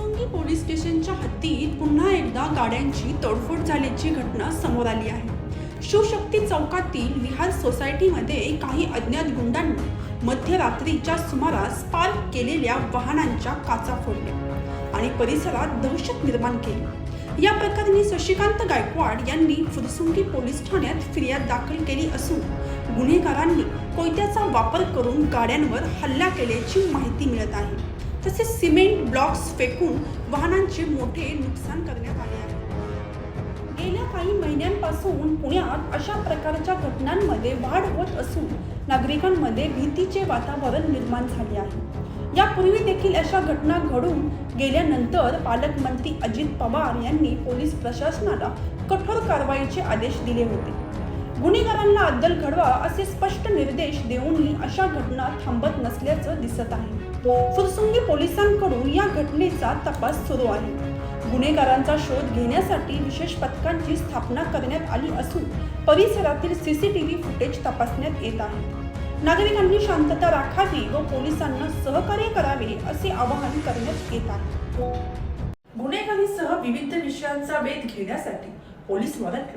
Fursungi police स्टेशनच्या हद्दीत पुन्हा एकदा गाड्यांची तोडफोड झाल्याची घटना समोर आली आहे. शिवशक्ती चौकातील विहार सोसायटीमध्ये काही अज्ञात गुंडांनी मध्यरात्रीच्या सुमारास पार्क केलेल्या वाहनांच्या काचा फोडल्या आणि परिसरात दहशत निर्माण केली. या प्रकरणी शशिकांत गायकवाड यांनी फुरसुंगी पोलीस ठाण्यात फिर्याद दाखल केली असून गुन्हेगारांनी कोयत्याचा वापर करून गाड्यांवर हल्ला केल्याची माहिती मिळत आहे. तसेच सिमेंट ब्लॉक्स फेकून वाहनांचे मोठे नुकसान करण्यात आले आहे. गेल्या काही महिन्यांपासून पुण्यात अशा प्रकारच्या घटनांमध्ये वाढ होत असून नागरिकांमध्ये भीतीचे वातावरण निर्माण झाले आहे. यापूर्वी देखील अशा घटना घडून गेल्यानंतर पालकमंत्री अजित पवार यांनी पोलीस प्रशासनाला कठोर कारवाईचे आदेश दिले होते. गुन्हेगारांना अद्दल घडवा असे स्पष्ट निर्देश देऊनही अशा घटना थांबत नसल्याचं दिसत आहे. फुरसुंगी पोलिसांकडून या घटनेचा तपास सुरू आहे. गुन्हेगारांचा शोध घेण्यासाठी विशेष पथकांची स्थापना करण्यात आली असून परिसरातील सीसीटीव्ही फुटेज तपासण्यात येत आहे. नागरिकांनी शांतता राखावी व पोलिसांना सहकार्य करावे असे आवाहन करण्यात येत आहे. गुन्हेगारीसह विविध विषयांचा वेध घेण्यासाठी पोलीस मदत